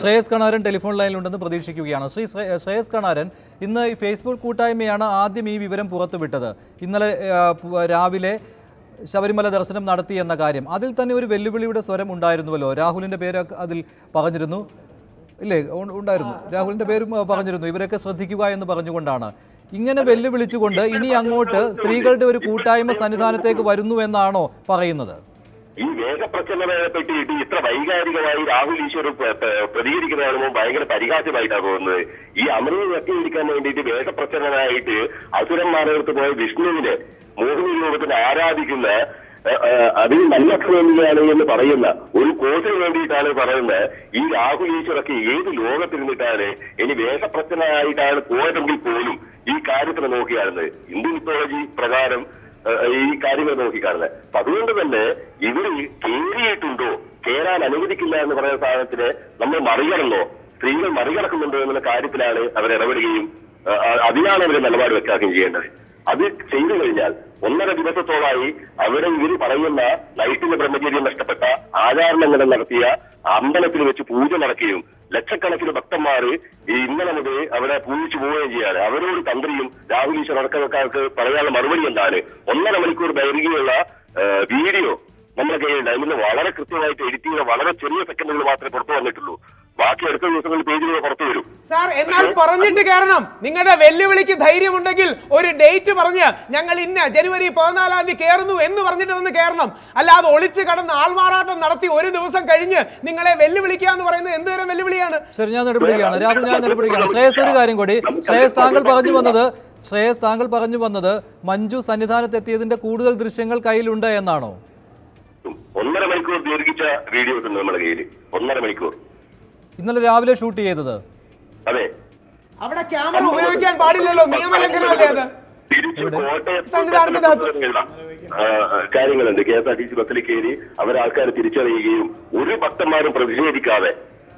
Shreyas Kanaran telephone ലൈനിലുണ്ടെന്ന് പ്രതീക്ഷിക്കുകയാണ്. ശ്രീ ശ്രേ- ശ്രേയസ് കണാരൻ ഇന്ന് ഈ ഫേസ്ബുക്ക് കൂട്ടായ്മയാണ് ആദ്യം ഈ വിവരം പുറത്തുവിട്ടത്. ഇന്നലെ രാവിലെ ശബരിമല ദർശനം നടത്തി എന്ന കാര്യം. അതിൽ തന്നെ ഒരു വെല്ലുവിളിയുടെ സ്വരം ഉണ്ടായിരുന്നുവല്ലോ. രാഹുലിന്റെ പേര് അതിൽ പറഞ്ഞിരുന്നു. ഇല്ലേ? ഉണ്ടായിരുന്നു. രാഹുലിന്റെ പേരും പറഞ്ഞിരുന്നു. ഇവരൊക്കെ ശ്രദ്ധിക്കുക എന്ന് പറഞ്ഞുകൊണ്ടാണ്. ഇങ്ങനെ വെല്ലുവിളിച്ചുകൊണ്ട് ഇനി അങ്ങോട്ട് സ്ത്രീകളുടെ ഒരു കൂട്ടായ്മ സന്നിധാനത്തേക്ക് വരുന്നു എന്നാണോ പറയുന്നത്? ഈ വേഗപ്രചരണത്തെ ഇടി ഇത്ര വൈകാരികമായി രാഹുൽ ഈശ്വർ പ്രതികരിക്കുന്ന ഭയങ്കര പരിഹാസ്യമായിട്ടാണ് തോന്നുന്നത്. ഈ അമൃത ഞെട്ടിയിരിക്കാൻ വേണ്ടിയിട്ട് വേഗപ്രചരണമായിട്ട് അസുരന്മാരടുത്ത് പോയ വിഷ്ണുവിനെ മോഹിനി രൂപത്തിൽ ആരാധിക്കുന്ന ഏ, നല്ല അത് നല്ലക്രമിയാണ് എന്ന് പറയുന്ന ഒരു കോഴ്സിന് വേണ്ടിയിട്ടാണ് പറയുന്നത്. ഈ രാഹുൽ ഈശ്വറൊക്കെ ഏത് ലോകത്തിരുന്നിട്ടാണ് ഇനി വേഗപ്രചരണമായിട്ടാണ് പോയതെങ്കിൽ പോലും ഈ കാര്യത്തിന് നോക്കിയാണെന്ന് ഇന്ത്യൻ മിത്തോളജി പ്രകാരം ഈ കാര്യങ്ങൾ നോക്കിക്കാണുന്നത് അപ്പൊ അതുകൊണ്ട് തന്നെ ഇവർ കേറിയിട്ടുണ്ടോ? കേറാൻ അനുവദിക്കില്ല എന്ന് പറയുന്ന സാധനത്തിന് നമ്മൾ മറികടന്നോ? സ്ത്രീകൾ മറികടക്കുന്നുണ്ടോ എന്നുള്ള കാര്യത്തിലാണ് അവർ ഇടപെടുകയും അതിനാണ് അവർ നിലപാട് വെക്കാക്കുകയും ചെയ്യേണ്ടത്. അത് ചെയ്തു കഴിഞ്ഞാൽ ഒന്നര ദിവസത്തോളായി അവിടെ ഇവർ പറയുന്ന ലൈറ്റിന്റെ ബ്രഹ്മചര്യം നഷ്ടപ്പെട്ട ആചാരണങ്ങൾ നടത്തിയ അമ്പലത്തിൽ വെച്ച് പൂജ നടക്കുകയും ലക്ഷക്കണക്കിന് ഭക്തന്മാര് ഇന്നലെ മുതൽ അവിടെ പൂജിച്ചു പോവുകയും ചെയ്യാണ്. അവരോട് തന്ത്രിയും രാഹുൽ ഈശ്വർ അടക്കമൊക്കെ പറയാനുള്ള മറുപടി എന്താണ്? ഒന്നര മണിക്കൂർ ദൈർഘ്യമുള്ള വീഡിയോ നമ്മുടെ കയ്യിലുണ്ട്. അതിൽ നിന്ന് വളരെ കൃത്യമായിട്ട് എഡിറ്റ് ചെയ്ത വളരെ ചെറിയ സെക്കൻഡുകൾ മാത്രമേ പുറത്തു വന്നിട്ടുള്ളൂ. ബാക്കി അടുത്ത ദിവസങ്ങളിൽ പേജുകൾ പുറത്തു വരും. സാർ എന്നാൽ പറഞ്ഞിട്ട് കാരണം നിങ്ങളുടെ വെല്ലുവിളിക്ക് ധൈര്യമുണ്ടെങ്കിൽ ഒരു ഡേറ്റ് പറഞ്ഞ് ഞങ്ങൾ ഇന്ന ജനുവരി പതിനാലാം തീയതി കയറുന്നു എന്ന് പറഞ്ഞിട്ട് വന്ന് കയറണം അല്ലാതെ ഒളിച്ച് കടന്ന് ആൾമാറാട്ടം നടത്തി ഒരു ദിവസം കഴിഞ്ഞ് നിങ്ങളെ വെല്ലുവിളിക്കുക എന്ന് പറയുന്നത് എന്തുതരം വെല്ലുവിളിയാണ്? ശരി ഞാൻ നടപടിയാണ് രാഹുൽ ഞാൻ നടപടിയാണ് ശ്രേയസ് ഒരു കാര്യം കൂടി. ശ്രേയസ് താങ്കൾ പറഞ്ഞു വന്നത് ശ്രേയസ് താങ്കൾ പറഞ്ഞു വന്നത് മഞ്ജു സന്നിധാനത്തെത്തിയതിന്റെ കൂടുതൽ ദൃശ്യങ്ങൾ കയ്യിലുണ്ട് എന്നാണോ? ഒന്നര മണിക്കൂർ ദീർഘിച്ച വീഡിയോസ് ഉണ്ട് നമ്മുടെ കയ്യിൽ ഒന്നര മണിക്കൂർ. ഇന്നലെ രാവിലെ ഷൂട്ട് ചെയ്തത്. അതെ. അവിടെ ക്യാമറ ഉപയോഗിക്കാൻ പാടില്ലല്ലോ. നിയമലംഘനമല്ലേ അത്? കാര്യങ്ങളുണ്ട്. K S R T C ബസ്സിൽ കയറി അവരാൾക്കാരെ തിരിച്ചറിയുകയും ഒരു ഭക്തന്മാരും പ്രതിഷേധിക്കാതെ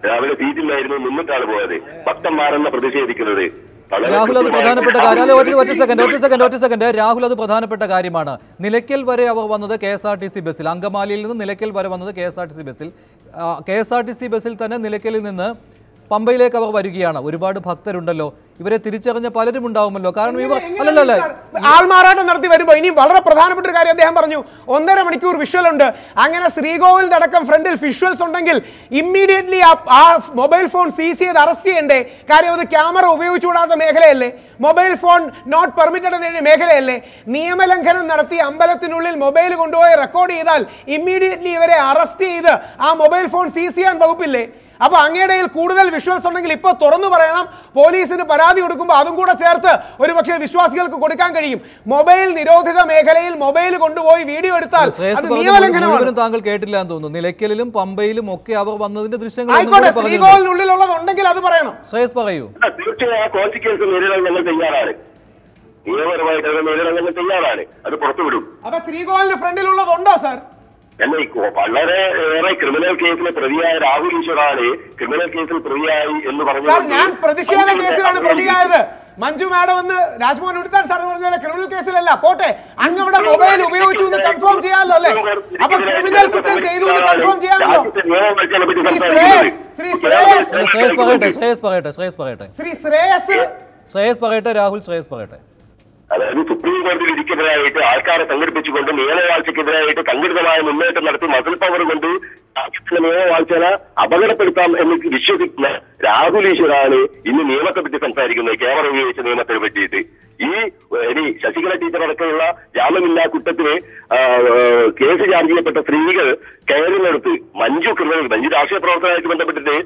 രാവിലെ സീറ്റിലായിരുന്നു നിന്നിട്ടാണ് പോയത്. ഭക്തന്മാരെന്ന പ്രതിഷേധിക്കുന്നത്. രാഹുൽ അത് പ്രധാനപ്പെട്ട കാര്യം. അല്ല ഒറ്റ ഒറ്റ സെക്കൻഡ് ഒറ്റ സെക്കൻഡ് ഒറ്റ സെക്കൻഡ് രാഹുൽ അത് പ്രധാനപ്പെട്ട കാര്യമാണ്. നിലയ്ക്കൽ വരെ അവർ വന്നത് K S R T C ബസ്സിൽ. അങ്കമാലിയിൽ നിന്ന് നിലയ്ക്കൽ വരെ വന്നത് K S R T C ബസ്സിൽ. K S R T C ബസ്സിൽ തന്നെ നിലയ്ക്കലിൽ നിന്ന് പമ്പയിലേക്ക് അവർ വരികയാണ്. ഒരുപാട് ഭക്തരുണ്ടല്ലോ. ഇവരെ തിരിച്ചറിഞ്ഞ പലരും ഉണ്ടാവുമല്ലോ. കാരണം ഇവർ അല്ലല്ല ആൾമാറാട്ടം നടത്തി വരുമ്പോ ഇനി വളരെ പ്രധാനപ്പെട്ട ഒരു കാര്യം അദ്ദേഹം പറഞ്ഞു. ഒന്നര മണിക്കൂർ വിഷ്വൽ ഉണ്ട്. അങ്ങനെ ശ്രീകോവിലിന്റെ അടക്കം ഫ്രണ്ടിൽ വിഷ്വൽസ് ഉണ്ടെങ്കിൽ ഇമ്മീഡിയറ്റ്ലി ആ മൊബൈൽ ഫോൺ സീസ് ചെയ്ത് അറസ്റ്റ് ചെയ്യണ്ടേ? കാര്യം അത് ക്യാമറ ഉപയോഗിച്ചുകൂടാത്ത മേഖലയല്ലേ? മൊബൈൽ ഫോൺ നോട്ട് പെർമിറ്റഡ് എന്ന മേഖലയല്ലേ? നിയമലംഘനം നടത്തി അമ്പലത്തിനുള്ളിൽ മൊബൈൽ കൊണ്ടുപോയി റെക്കോർഡ് ചെയ്താൽ ഇമ്മീഡിയറ്റ്ലി ഇവരെ അറസ്റ്റ് ചെയ്ത് ആ മൊബൈൽ ഫോൺ സീസ് ചെയ്യാൻ വകുപ്പില്ലേ? അപ്പൊ അങ്ങയുടെ കൂടുതൽ വിഷ്വൽസ് ഉണ്ടെങ്കിൽ ഇപ്പൊ തുറന്നു പറയണം. പോലീസിന് പരാതി കൊടുക്കുമ്പോൾ അതും കൂടെ ചേർത്ത് ഒരുപക്ഷെ വിശ്വാസികൾക്ക് കൊടുക്കാൻ കഴിയും. മൊബൈൽ നിരോധിത മേഖലയിൽ മൊബൈൽ കൊണ്ടുപോയി വീഡിയോ എടുത്താൽ അത് നിയമലംഘനമാണ്. താങ്കൾ കേട്ടില്ല എന്ന് തോന്നുന്നു. നിലയ്ക്കലിലും പമ്പയിലും ഒക്കെ അവർ വന്നതിന്റെ ദൃശ്യങ്ങൾ ആയിക്കോട്ടെ ഉണ്ടെങ്കിൽ അത് പറയണം. ശ്രേയസ് പറയൂ. തീർച്ചയായും ആ കോൺസിക്വൻസ് നേരിടാൻ ഞങ്ങൾ തയ്യാറാണ്. നിയമപരമായിട്ട് അത് നേരിടാൻ തയ്യാറാണ്. അത് പുറത്തുവിടും. അപ്പൊ ശ്രീകോളിന്റെ ഫ്രണ്ടിലുള്ളത് ഉണ്ടോ സാർ? അല്ല വളരെ ഏറെ ക്രിമിനൽ കേസിലെ പ്രതിയായ രാഹുൽ ഈശ്വറാണ് ക്രിമിനൽ കേസിൽ പ്രതിയായി എന്ന് പറഞ്ഞു ഞാൻ പ്രതിഷേധ കേസിലാണ് പ്രതിയായത്. മഞ്ജു മാഡം എന്ന് രാജ്മോഹൻ ഉടുത്താൻ സാർ പറഞ്ഞ ക്രിമിനൽ കേസിലല്ല പോട്ടെ. അങ്ങ് ഇവിടെ മൊബൈൽ ഉപയോഗിച്ചു എന്ന് കൺഫേം ചെയ്യാമല്ലോ അല്ലേ? അപ്പൊ ക്രിമിനൽ കുറ്റം ചെയ്തു എന്ന് കൺഫേം ചെയ്യാമല്ലോ? ശ്രീ ശ്രേയസ് ശ്രീ ശ്രേയസ്. അല്ല, ശ്രേയസ് പറയട്ടെ ശ്രേയസ് പറയട്ടെ ശ്രേയസ് പറയട്ടെ. ശ്രീ ശ്രേയസ്. ശ്രേയസ് പറയട്ടെ രാഹുൽ ശ്രേയസ് പറയട്ടെ. അതായത് സുപ്രീം കോടതിയിൽ ഇരിക്കെതിരായിട്ട് ആൾക്കാരെ സംഘടിപ്പിച്ചുകൊണ്ട് നിയമവാഴ്ചക്കെതിരായിട്ട് സംഘടിതമായ മുന്നേറ്റം നടത്തി മസിൽ പവർ കൊണ്ട് നിയമവാഴ്ചന അപകടപ്പെടുത്താം എന്ന് വിശ്വസിക്കുന്ന രാഹുൽ ഈശ്വറാണ് ഇന്ന് നിയമത്തെ പറ്റി സംസാരിക്കുന്നത് ക്യാമറ ഉപയോഗിച്ച നിയമത്തെ പറ്റിയിട്ട്. ഈ ഇനി ശശികല ടീച്ചർ അടക്കമുള്ള ജാമ്യമില്ലാ കുറ്റത്തിന് കേസ് ചാർജ് ചെയ്യപ്പെട്ട സ്ത്രീകൾ കയറുന്നിടത്ത് മഞ്ജു ക്രിമിനൽ മഞ്ജു രാഷ്ട്രീയ പ്രവർത്തനമായിട്ട് ബന്ധപ്പെട്ടിട്ട്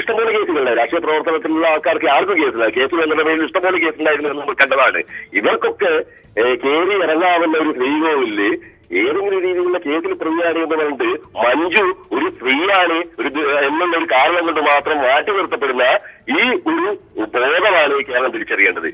ഇഷ്ടംപോലെ കേസുകളുണ്ട്. രാഷ്ട്രീയ പ്രവർത്തനത്തിലുള്ള ആൾക്കാർക്ക് ആർക്കും കേസില്ല കേസ് എന്ന പേരിൽ ഇഷ്ടംപോലെ കേസുണ്ടായിരുന്നു എന്ന് നമ്മൾ കണ്ടതാണ്. ഇവർക്കൊക്കെ കയറി ഇറങ്ങാവുന്ന ഒരു ശ്രീകോവിൽ ഏതെങ്കിലും രീതിയിലുള്ള കേസിൽ പ്രതിയാണ് എന്ന് പറഞ്ഞിട്ട് മഞ്ജു ഒരു സ്ത്രീയാണ് ഒരു എന്നുള്ള ഒരു കാരണം കൊണ്ട് മാത്രം മാറ്റി നിർത്തപ്പെടുന്ന ഈ ഒരു ബോധമാണ് കേരളം തിരിച്ചറിയേണ്ടത്.